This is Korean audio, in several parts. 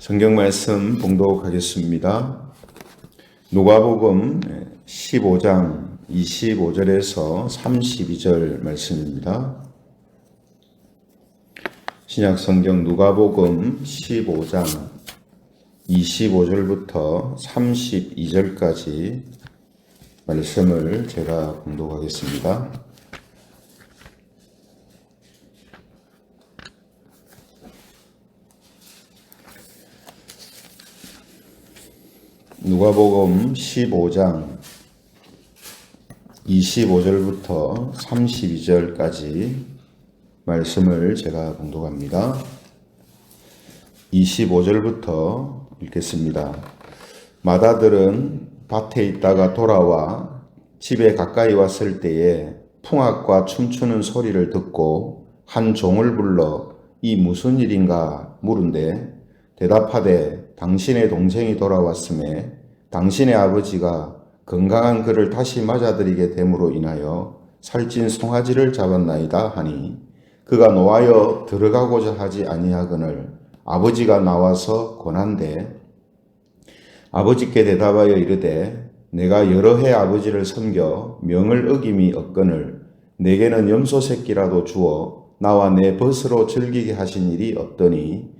성경 말씀 봉독하겠습니다. 누가복음 15장 25절에서 32절 말씀입니다. 신약 성경 누가복음 15장 25절부터 32절까지 말씀을 제가 봉독하겠습니다. 누가복음 15장 25절부터 32절까지 말씀을 제가 봉독합니다. 25절부터 읽겠습니다. 마다들은 밭에 있다가 돌아와 집에 가까이 왔을 때에 풍악과 춤추는 소리를 듣고 한 종을 불러 이 무슨 일인가 물은데 대답하되 당신의 동생이 돌아왔음에 당신의 아버지가 건강한 그를 다시 맞아들이게 됨으로 인하여 살찐 송아지를 잡았나이다 하니 그가 노하여 들어가고자 하지 아니하거늘 아버지가 나와서 권한대. 아버지께 대답하여 이르되 내가 여러 해 아버지를 섬겨 명을 어김이 없거늘 내게는 염소 새끼라도 주어 나와 내 벗으로 즐기게 하신 일이 없더니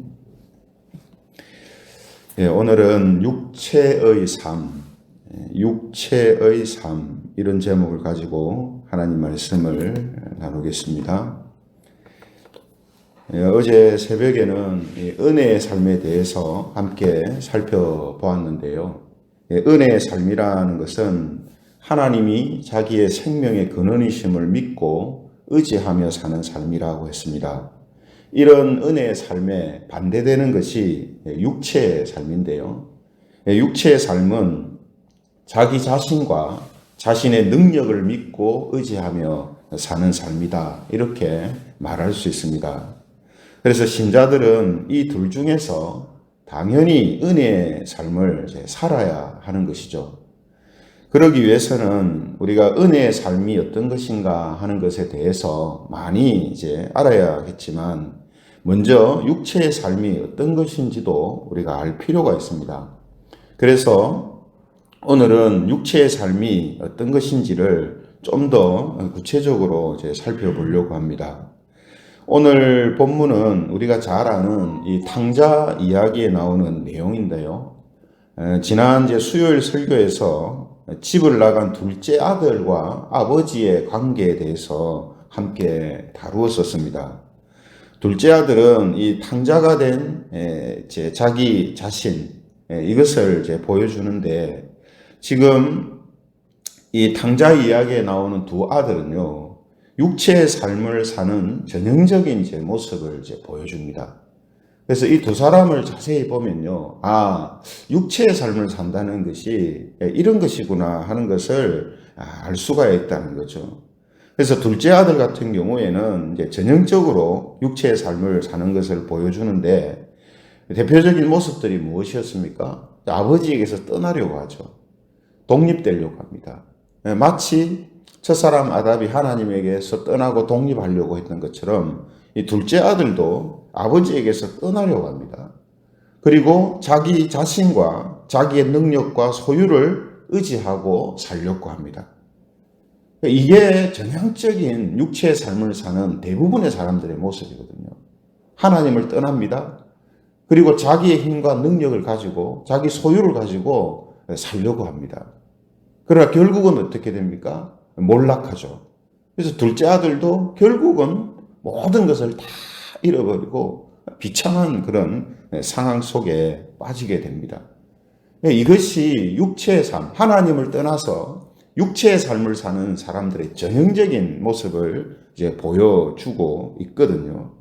예, 오늘은 육체의 삶, 예, 육체의 삶 이런 제목을 가지고 하나님 말씀을 나누겠습니다. 예, 어제 새벽에는 은혜의 삶에 대해서 함께 살펴보았는데요. 예, 은혜의 삶이라는 것은 하나님이 자기의 생명의 근원이심을 믿고 의지하며 사는 삶이라고 했습니다. 이런 은혜의 삶에 반대되는 것이 육체의 삶인데요. 육체의 삶은 자기 자신과 자신의 능력을 믿고 의지하며 사는 삶이다. 이렇게 말할 수 있습니다. 그래서 신자들은 이 둘 중에서 당연히 은혜의 삶을 살아야 하는 것이죠. 그러기 위해서는 우리가 은혜의 삶이 어떤 것인가 하는 것에 대해서 많이 이제 알아야겠지만 먼저 육체의 삶이 어떤 것인지도 우리가 알 필요가 있습니다. 그래서 오늘은 육체의 삶이 어떤 것인지를 좀 더 구체적으로 이제 살펴보려고 합니다. 오늘 본문은 우리가 잘 아는 이 탕자 이야기에 나오는 내용인데요. 지난 이제 수요일 설교에서 집을 나간 둘째 아들과 아버지의 관계에 대해서 함께 다루었었습니다. 둘째 아들은 이 탕자가 된 자기 자신 이것을 이제 보여주는데 지금 이 탕자 이야기에 나오는 두 아들은요 육체의 삶을 사는 전형적인 제 모습을 이제 보여줍니다. 그래서 이 두 사람을 자세히 보면요, 아 육체의 삶을 산다는 것이 이런 것이구나 하는 것을 알 수가 있다는 거죠. 그래서 둘째 아들 같은 경우에는 이제 전형적으로 육체의 삶을 사는 것을 보여주는데 대표적인 모습들이 무엇이었습니까? 아버지에게서 떠나려고 하죠. 독립되려고 합니다. 예, 마치 첫사람 아답이 하나님에게서 떠나고 독립하려고 했던 것처럼 이 둘째 아들도 아버지에게서 떠나려고 합니다. 그리고 자기 자신과 자기의 능력과 소유를 의지하고 살려고 합니다. 이게 전형적인 육체의 삶을 사는 대부분의 사람들의 모습이거든요. 하나님을 떠납니다. 그리고 자기의 힘과 능력을 가지고 자기 소유를 가지고 살려고 합니다. 그러나 결국은 어떻게 됩니까? 몰락하죠. 그래서 둘째 아들도 결국은 모든 것을 다 잃어버리고 비참한 그런 상황 속에 빠지게 됩니다. 이것이 육체의 삶, 하나님을 떠나서 육체의 삶을 사는 사람들의 전형적인 모습을 이제 보여주고 있거든요.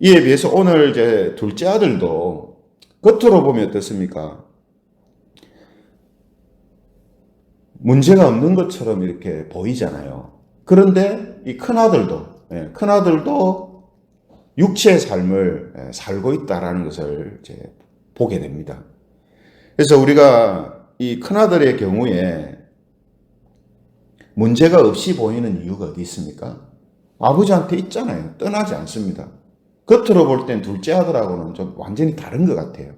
이에 비해서 오늘 이제 둘째 아들도 겉으로 보면 어떻습니까? 문제가 없는 것처럼 이렇게 보이잖아요. 그런데 이 큰아들도, 예, 큰아들도 육체의 삶을 예, 살고 있다라는 것을 이제 보게 됩니다. 그래서 우리가 이 큰아들의 경우에 문제가 없이 보이는 이유가 어디 있습니까? 아버지한테 있잖아요. 떠나지 않습니다. 겉으로 볼 땐 둘째 아들하고는 좀 완전히 다른 것 같아요.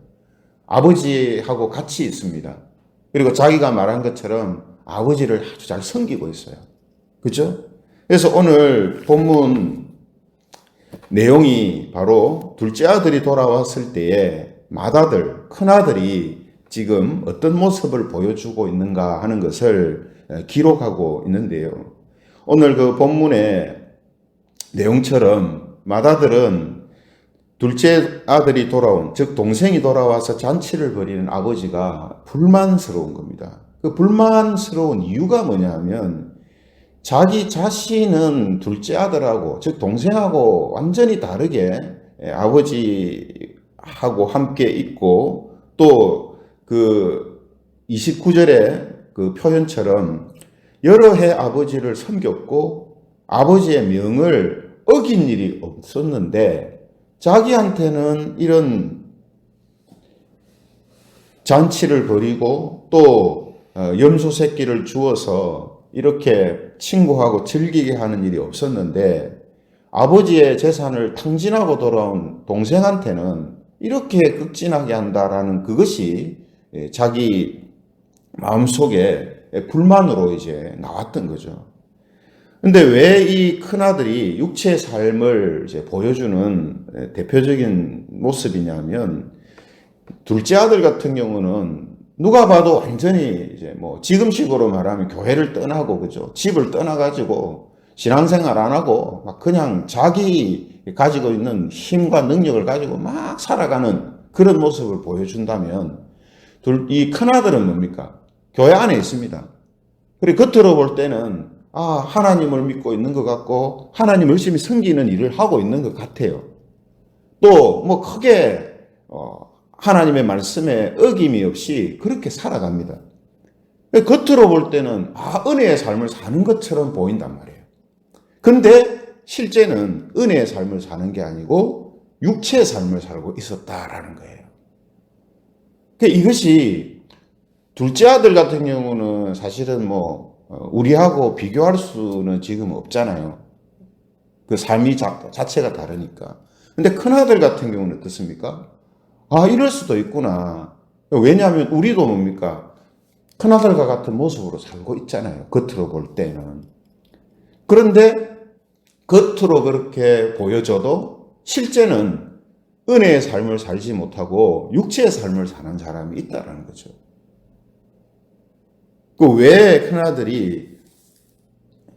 아버지하고 같이 있습니다. 그리고 자기가 말한 것처럼 아버지를 아주 잘 섬기고 있어요. 그죠? 그래서 오늘 본문 내용이 바로 둘째 아들이 돌아왔을 때에 맏아들, 큰아들이 지금 어떤 모습을 보여주고 있는가 하는 것을 기록하고 있는데요. 오늘 그 본문의 내용처럼 맏아들은 둘째 아들이 돌아온, 즉 동생이 돌아와서 잔치를 벌이는 아버지가 불만스러운 겁니다. 그 불만스러운 이유가 뭐냐면 자기 자신은 둘째 아들하고, 즉 동생하고 완전히 다르게 아버지하고 함께 있고 또 그 29절의 그 표현처럼 여러 해 아버지를 섬겼고 아버지의 명을 어긴 일이 없었는데 자기한테는 이런 잔치를 벌이고 또 어, 염소 새끼를 주어서 이렇게 친구하고 즐기게 하는 일이 없었는데 아버지의 재산을 탕진하고 돌아온 동생한테는 이렇게 극진하게 한다라는 그것이 예, 자기 마음속에 불만으로 이제 나왔던 거죠. 근데 왜 이 큰아들이 육체의 삶을 이제 보여주는 대표적인 모습이냐면 둘째 아들 같은 경우는 누가 봐도 완전히 이제 뭐 지금식으로 말하면 교회를 떠나고 그죠 집을 떠나가지고 신앙생활 안 하고 막 그냥 자기 가지고 있는 힘과 능력을 가지고 막 살아가는 그런 모습을 보여준다면 둘, 이 큰 아들은 뭡니까? 교회 안에 있습니다. 그리고 겉으로 볼 때는 아, 하나님을 믿고 있는 것 같고 하나님 열심히 섬기는 일을 하고 있는 것 같아요. 또 뭐 크게 어, 하나님의 말씀에 어김이 없이 그렇게 살아갑니다. 겉으로 볼 때는 아, 은혜의 삶을 사는 것처럼 보인단 말이에요. 근데 실제는 은혜의 삶을 사는 게 아니고 육체의 삶을 살고 있었다라는 거예요. 그러니까 이것이 둘째 아들 같은 경우는 사실은 뭐 어, 우리하고 비교할 수는 지금 없잖아요. 그 삶이 자, 자체가 다르니까. 근데 큰 아들 같은 경우는 어떻습니까? 아, 이럴 수도 있구나. 왜냐하면 우리도 뭡니까? 큰 아들과 같은 모습으로 살고 있잖아요. 겉으로 볼 때는. 그런데 겉으로 그렇게 보여져도 실제는 은혜의 삶을 살지 못하고 육체의 삶을 사는 사람이 있다라는 거죠. 그왜 큰아들이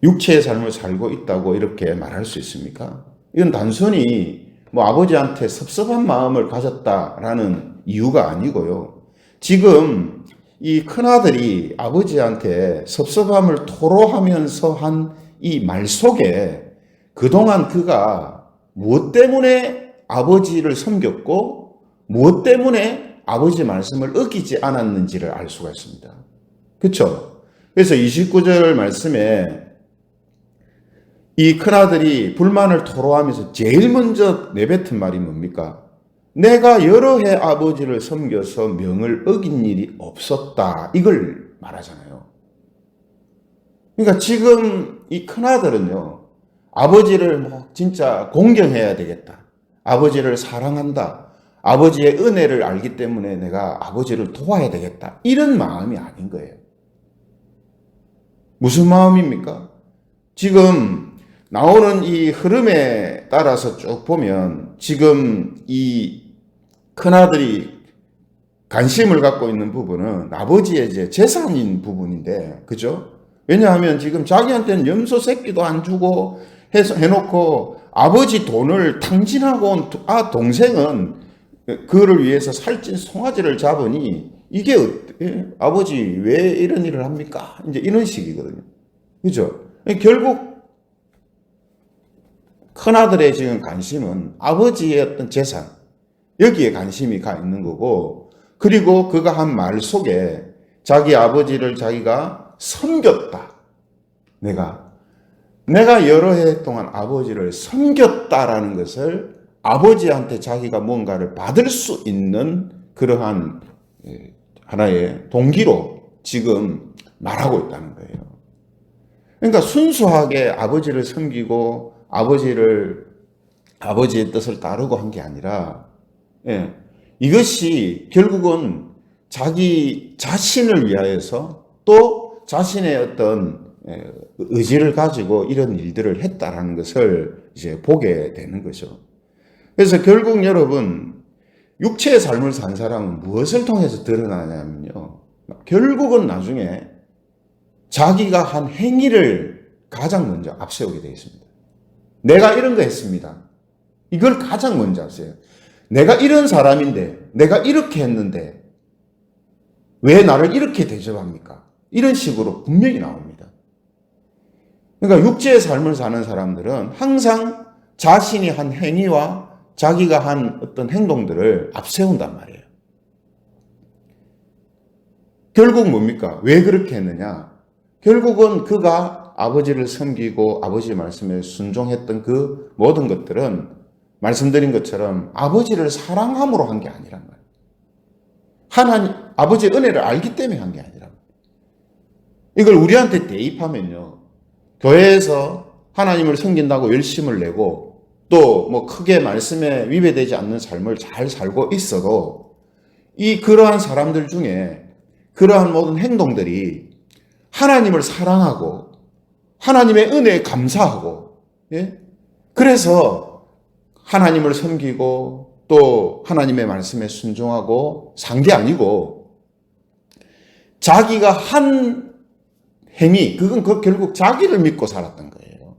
육체의 삶을 살고 있다고 이렇게 말할 수 있습니까? 이건 단순히 뭐 아버지한테 섭섭한 마음을 가졌다라는 이유가 아니고요. 지금 이 큰아들이 아버지한테 섭섭함을 토로하면서 한 이 말 속에 그동안 그가 무엇 때문에 아버지를 섬겼고 무엇 때문에 아버지 말씀을 어기지 않았는지를 알 수가 있습니다. 그렇죠? 그래서 29절 말씀에 이 큰아들이 불만을 토로하면서 제일 먼저 내뱉은 말이 뭡니까? 내가 여러 해 아버지를 섬겨서 명을 어긴 일이 없었다. 이걸 말하잖아요. 그러니까 지금 이 큰아들은요, 아버지를 뭐 진짜 공경해야 되겠다. 아버지를 사랑한다. 아버지의 은혜를 알기 때문에 내가 아버지를 도와야 되겠다. 이런 마음이 아닌 거예요. 무슨 마음입니까? 지금 나오는 이 흐름에 따라서 쭉 보면 지금 이 큰아들이 관심을 갖고 있는 부분은 아버지의 이제 재산인 부분인데, 그죠? 왜냐하면 지금 자기한테는 염소 새끼도 안 주고 해서 해놓고 아버지 돈을 탕진하고 온 아, 동생은 그를 위해서 살찐 송아지를 잡으니 이게 예? 아버지 왜 이런 일을 합니까? 이제 이런 식이거든요. 그죠? 결국 큰아들의 지금 관심은 아버지의 어떤 재산, 여기에 관심이 가 있는 거고, 그리고 그가 한 말 속에 자기 아버지를 자기가 섬겼다. 내가 내가 여러 해 동안 아버지를 섬겼다라는 것을 아버지한테 자기가 뭔가를 받을 수 있는 그러한 예, 하나의 동기로 지금 말하고 있다는 거예요. 그러니까 순수하게 아버지를 섬기고 아버지를 아버지의 뜻을 따르고 한 게 아니라 예, 이것이 결국은 자기 자신을 위하여서 또 자신의 어떤 예, 의지를 가지고 이런 일들을 했다라는 것을 이제 보게 되는 거죠. 그래서 결국 여러분 육체의 삶을 산 사람은 무엇을 통해서 드러나냐면요. 결국은 나중에 자기가 한 행위를 가장 먼저 앞세우게 되어 있습니다. 내가 이런 거 했습니다. 이걸 가장 먼저 앞세요. 내가 이런 사람인데, 내가 이렇게 했는데, 왜 나를 이렇게 대접합니까? 이런 식으로 분명히 나옵니다. 그러니까 육체의 삶을 사는 사람들은 항상 자신이 한 행위와 자기가 한 어떤 행동들을 앞세운단 말이에요. 결국 뭡니까? 왜 그렇게 했느냐? 결국은 그가 아버지를 섬기고 아버지 말씀에 순종했던 그 모든 것들은 말씀드린 것처럼 아버지를 사랑함으로 한 게 아니란 말이에요. 하나님, 아버지의 은혜를 알기 때문에 한 게 아니란 말이에요. 이걸 우리한테 대입하면요. 교회에서 하나님을 섬긴다고 열심을 내고 또 뭐 크게 말씀에 위배되지 않는 삶을 잘 살고 있어도 이 그러한 사람들 중에 그러한 모든 행동들이 하나님을 사랑하고 하나님의 은혜에 감사하고 예? 그래서 하나님을 섬기고 또 하나님의 말씀에 순종하고 산 게 아니고 자기가 한 행위 그건 그 결국 자기를 믿고 살았던 거예요.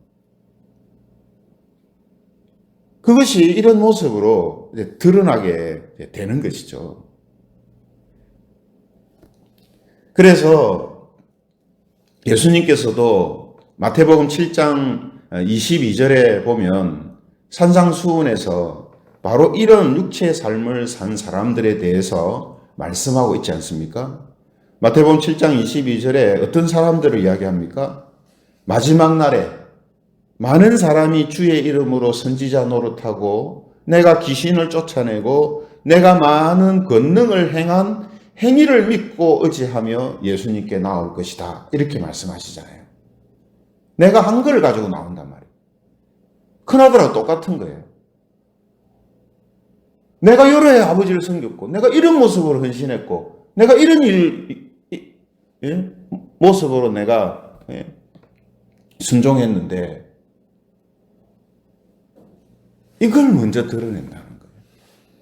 그것이 이런 모습으로 드러나게 되는 것이죠. 그래서 예수님께서도 마태복음 7장 22절에 보면 산상수훈에서 바로 이런 육체의 삶을 산 사람들에 대해서 말씀하고 있지 않습니까? 마태복음 7장 22절에 어떤 사람들을 이야기합니까? 마지막 날에 많은 사람이 주의 이름으로 선지자 노릇하고 내가 귀신을 쫓아내고 내가 많은 권능을 행한 행위를 믿고 의지하며 예수님께 나올 것이다. 이렇게 말씀하시잖아요. 내가 한걸 가지고 나온단 말이에요. 큰아들하고 똑같은 거예요. 내가 여러 해 아버지를 섬겼고, 내가 이런 모습으로 헌신했고, 내가 이런 일, 예? 모습으로 내가 예? 순종했는데, 이걸 먼저 드러낸다는 거예요.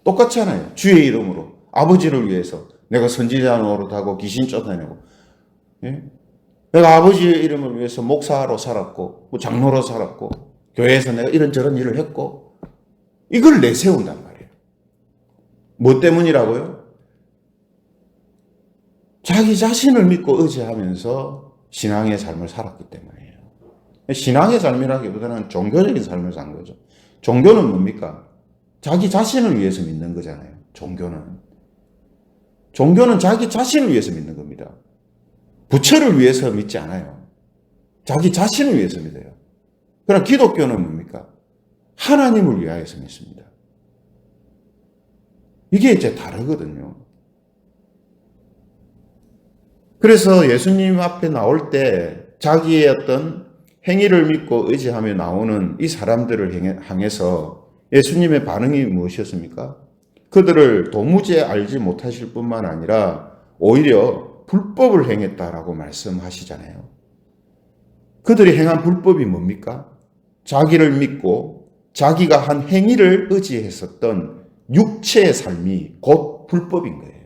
똑같잖아요. 주의 이름으로. 아버지를 위해서. 내가 선지자 노릇하고 귀신 쫓아내고. 예? 내가 아버지의 이름을 위해서 목사로 살았고, 뭐 장로로 살았고, 교회에서 내가 이런저런 일을 했고, 이걸 내세운단 말이에요. 뭐 때문이라고요? 자기 자신을 믿고 의지하면서 신앙의 삶을 살았기 때문이에요. 신앙의 삶이라기보다는 종교적인 삶을 산 거죠. 종교는 뭡니까? 자기 자신을 위해서 믿는 거잖아요. 종교는. 종교는 자기 자신을 위해서 믿는 겁니다. 부처를 위해서 믿지 않아요. 자기 자신을 위해서 믿어요. 그러나 기독교는 뭡니까? 하나님을 위하여서 믿습니다. 이게 이제 다르거든요. 그래서 예수님 앞에 나올 때 자기의 어떤 행위를 믿고 의지하며 나오는 이 사람들을 향해서 예수님의 반응이 무엇이었습니까? 그들을 도무지 알지 못하실 뿐만 아니라 오히려 불법을 행했다라고 말씀하시잖아요. 그들이 행한 불법이 뭡니까? 자기를 믿고 자기가 한 행위를 의지했었던 육체의 삶이 곧 불법인 거예요.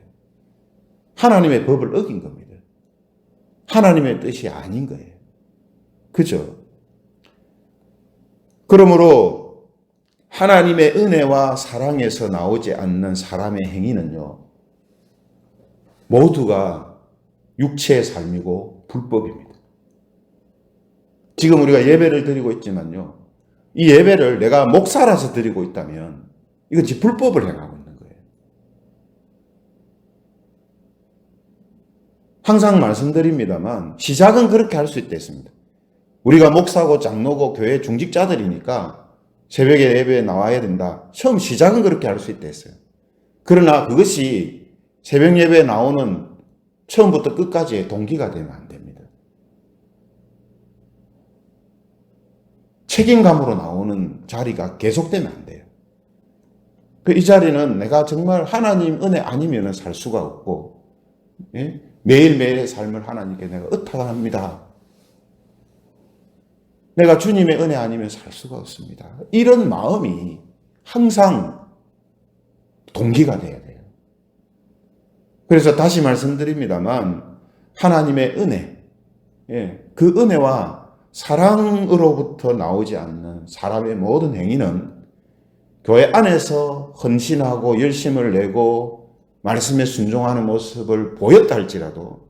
하나님의 법을 어긴 겁니다. 하나님의 뜻이 아닌 거예요. 그죠? 그러므로 하나님의 은혜와 사랑에서 나오지 않는 사람의 행위는요, 모두가 육체의 삶이고 불법입니다. 지금 우리가 예배를 드리고 있지만요, 이 예배를 내가 목사라서 드리고 있다면, 이건 지 불법을 행하고 있는 거예요. 항상 말씀드립니다만 시작은 그렇게 할 수 있다 했습니다. 우리가 목사고 장로고 교회 중직자들이니까 새벽에 예배에 나와야 된다. 처음 시작은 그렇게 할 수 있다 했어요. 그러나 그것이 새벽 예배에 나오는 처음부터 끝까지의 동기가 되면 안 됩니다. 책임감으로 나오는 자리가 계속되면 안 돼요. 그이 자리는 내가 정말 하나님 은혜 아니면 살 수가 없고, 예? 매일매일의 삶을 하나님께 내가 의탁합니다. 내가 주님의 은혜 아니면 살 수가 없습니다. 이런 마음이 항상 동기가 돼야 돼요. 그래서 다시 말씀드립니다만, 하나님의 은혜, 예, 그 은혜와 사랑으로부터 나오지 않는 사람의 모든 행위는 교회 안에서 헌신하고 열심을 내고 말씀에 순종하는 모습을 보였다 할지라도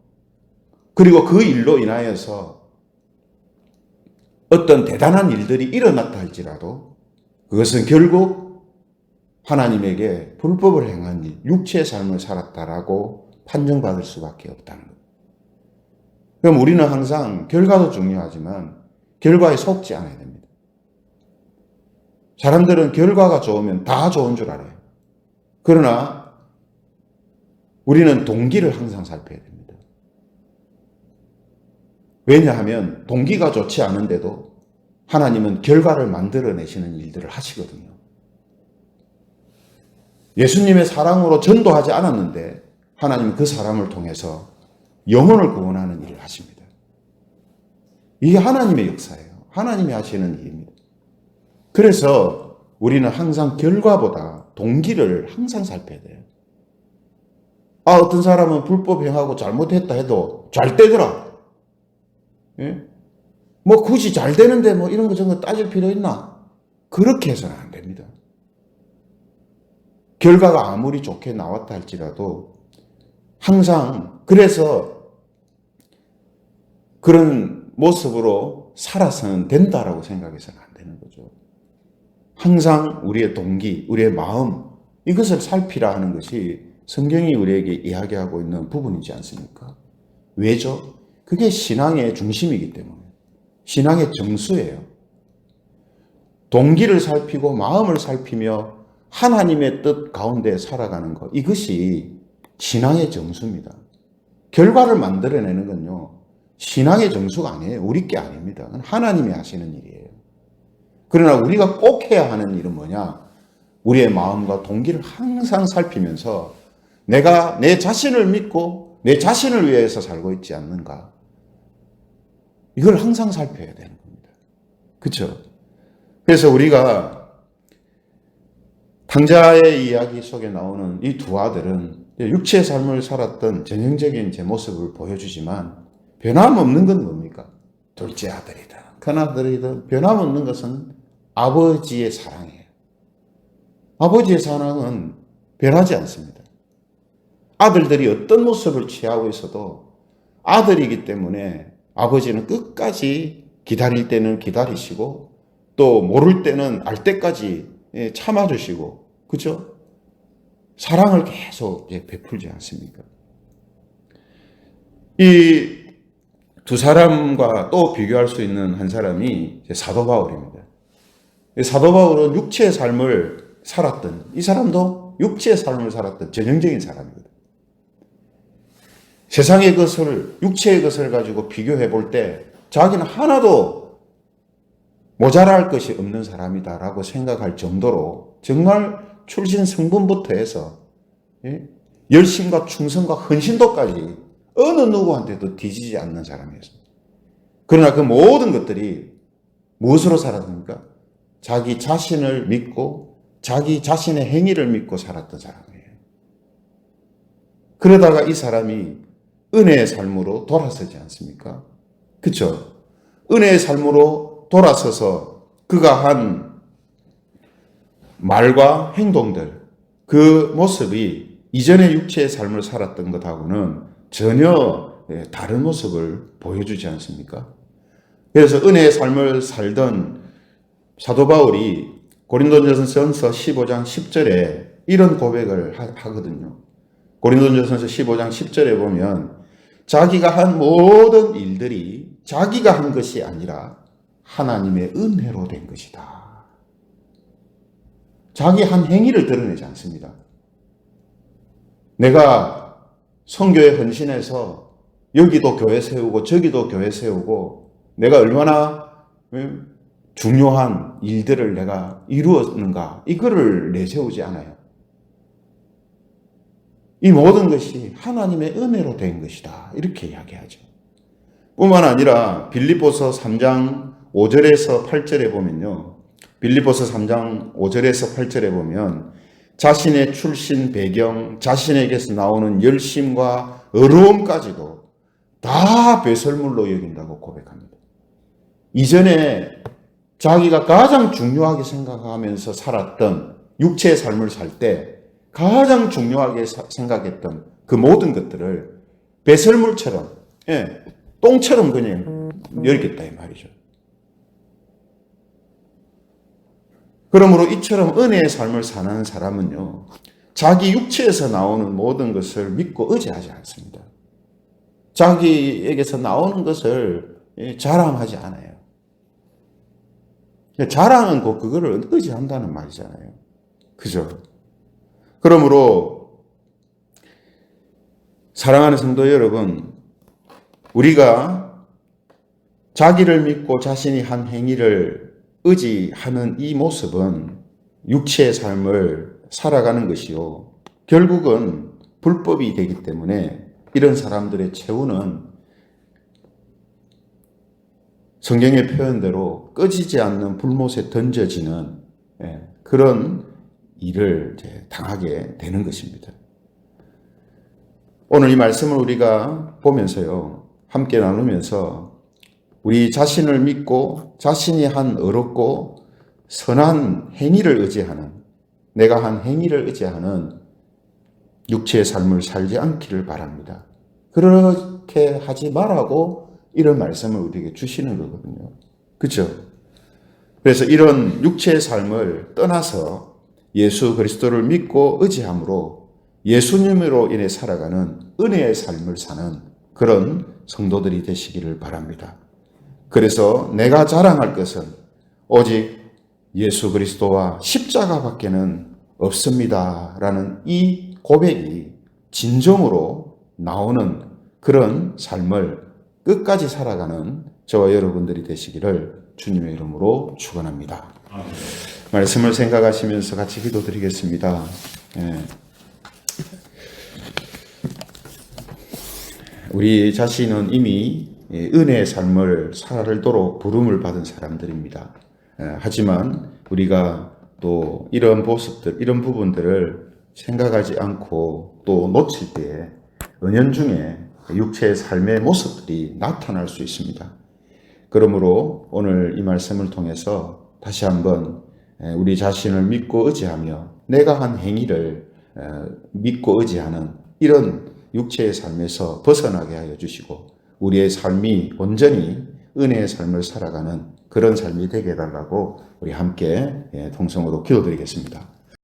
그리고 그 일로 인하여서 어떤 대단한 일들이 일어났다 할지라도 그것은 결국 하나님에게 불법을 행한 일, 육체의 삶을 살았다라고 판정받을 수밖에 없다는 것. 그럼 우리는 항상 결과도 중요하지만 결과에 속지 않아야 됩니다. 사람들은 결과가 좋으면 다 좋은 줄 알아요. 그러나 우리는 동기를 항상 살펴야 됩니다. 왜냐하면 동기가 좋지 않은데도 하나님은 결과를 만들어내시는 일들을 하시거든요. 예수님의 사랑으로 전도하지 않았는데 하나님은 그 사람을 통해서 영혼을 구원하는 일을 하십니다. 이게 하나님의 역사예요. 하나님이 하시는 일입니다. 그래서 우리는 항상 결과보다 동기를 항상 살펴야 돼요. 아, 어떤 사람은 불법 행하고 잘못했다 해도 잘 되더라. 예? 뭐 굳이 잘 되는데 뭐 이런 거 저런 거 따질 필요 있나? 그렇게 해서는 안 됩니다. 결과가 아무리 좋게 나왔다 할지라도 항상 그래서 그런 모습으로 살아서는 된다라고 생각해서는 안 되는 거죠. 항상 우리의 동기, 우리의 마음 이것을 살피라 하는 것이 성경이 우리에게 이야기하고 있는 부분이지 않습니까? 왜죠? 그게 신앙의 중심이기 때문에 신앙의 정수예요. 동기를 살피고 마음을 살피며 하나님의 뜻 가운데 살아가는 것 이것이 신앙의 정수입니다. 결과를 만들어내는 건요 신앙의 정수가 아니에요. 우리 게 아닙니다. 하나님이 하시는 일이에요. 그러나 우리가 꼭 해야 하는 일은 뭐냐? 우리의 마음과 동기를 항상 살피면서 내가 내 자신을 믿고 내 자신을 위해서 살고 있지 않는가? 이걸 항상 살펴야 되는 겁니다. 그렇죠? 그래서 우리가 탕자의 이야기 속에 나오는 이 두 아들은 육체의 삶을 살았던 전형적인 제 모습을 보여주지만 변함없는 건 뭡니까? 둘째 아들이다. 큰 아들이다. 변함없는 것은 아버지의 사랑이에요. 아버지의 사랑은 변하지 않습니다. 아들들이 어떤 모습을 취하고 있어도 아들이기 때문에 아버지는 끝까지 기다릴 때는 기다리시고 또 모를 때는 알 때까지 예, 참아주시고 그죠? 사랑을 계속 베풀지 않습니까? 이 두 사람과 또 비교할 수 있는 한 사람이 사도 바울입니다. 사도 바울은 육체의 삶을 살았던 이 사람도 육체의 삶을 살았던 전형적인 사람이거든. 세상의 것을 육체의 것을 가지고 비교해 볼 때 자기는 하나도 모자랄 것이 없는 사람이다라고 생각할 정도로 정말 출신 성분부터 해서 예? 열심과 충성과 헌신도까지 어느 누구한테도 뒤지지 않는 사람이었습니다. 그러나 그 모든 것들이 무엇으로 살았습니까? 자기 자신을 믿고 자기 자신의 행위를 믿고 살았던 사람이에요. 그러다가 이 사람이 은혜의 삶으로 돌아서지 않습니까? 그쵸? 은혜의 삶으로 돌아서서 그가 한 말과 행동들, 그 모습이 이전의 육체의 삶을 살았던 것하고는 전혀 예, 다른 모습을 보여주지 않습니까? 그래서 은혜의 삶을 살던 사도 바울이 고린도전서 15장 10절에 이런 고백을 하거든요. 고린도전서 15장 10절에 보면 자기가 한 모든 일들이 자기가 한 것이 아니라 하나님의 은혜로 된 것이다. 자기 한 행위를 드러내지 않습니다. 내가 성교에 헌신해서 여기도 교회 세우고 저기도 교회 세우고 내가 얼마나 중요한 일들을 내가 이루었는가 이거를 내세우지 않아요. 이 모든 것이 하나님의 은혜로 된 것이다. 이렇게 이야기하죠. 뿐만 아니라 빌립보서 3장 5절에서 8절에 보면요. 빌립보서 3장 5절에서 8절에 보면 자신의 출신 배경, 자신에게서 나오는 열심과 어려움까지도 다 배설물로 여긴다고 고백합니다. 이전에 자기가 가장 중요하게 생각하면서 살았던 육체의 삶을 살 때 가장 중요하게 생각했던 그 모든 것들을 배설물처럼, 예, 똥처럼 그냥 열겠다 이 말이죠. 그러므로 이처럼 은혜의 삶을 사는 사람은요, 자기 육체에서 나오는 모든 것을 믿고 의지하지 않습니다. 자기에게서 나오는 것을 자랑하지 않아요. 자랑은 곧 그거를 의지한다는 말이잖아요. 그죠? 그러므로, 사랑하는 성도 여러분, 우리가 자기를 믿고 자신이 한 행위를 의지하는 이 모습은 육체의 삶을 살아가는 것이요. 결국은 불법이 되기 때문에 이런 사람들의 최후는 성경의 표현대로 꺼지지 않는 불못에 던져지는 예, 그런 일을 당하게 되는 것입니다. 오늘 이 말씀을 우리가 보면서요, 함께 나누면서 우리 자신을 믿고 자신이 한 어렵고 선한 행위를 의지하는 내가 한 행위를 의지하는 육체의 삶을 살지 않기를 바랍니다. 그렇게 하지 말라고 이런 말씀을 우리에게 주시는 거거든요. 그렇죠? 그래서 이런 육체의 삶을 떠나서 예수 그리스도를 믿고 의지함으로 예수님으로 인해 살아가는 은혜의 삶을 사는 그런 성도들이 되시기를 바랍니다. 그래서 내가 자랑할 것은 오직 예수 그리스도와 십자가밖에는 없습니다. 라는 이 고백이 진정으로 나오는 그런 삶을 끝까지 살아가는 저와 여러분들이 되시기를 주님의 이름으로 축원합니다. 말씀을 생각하시면서 같이 기도드리겠습니다. 예. 우리 자신은 이미 은혜의 삶을 살도록 부름을 받은 사람들입니다. 하지만 우리가 또 이런 모습들, 이런 부분들을 생각하지 않고 또 놓칠 때에 은연중에 육체의 삶의 모습들이 나타날 수 있습니다. 그러므로 오늘 이 말씀을 통해서 다시 한번 우리 자신을 믿고 의지하며 내가 한 행위를 믿고 의지하는 이런 육체의 삶에서 벗어나게 하여 주시고 우리의 삶이 온전히 은혜의 삶을 살아가는 그런 삶이 되게 해달라고 우리 함께 예, 동성으로 기도드리겠습니다.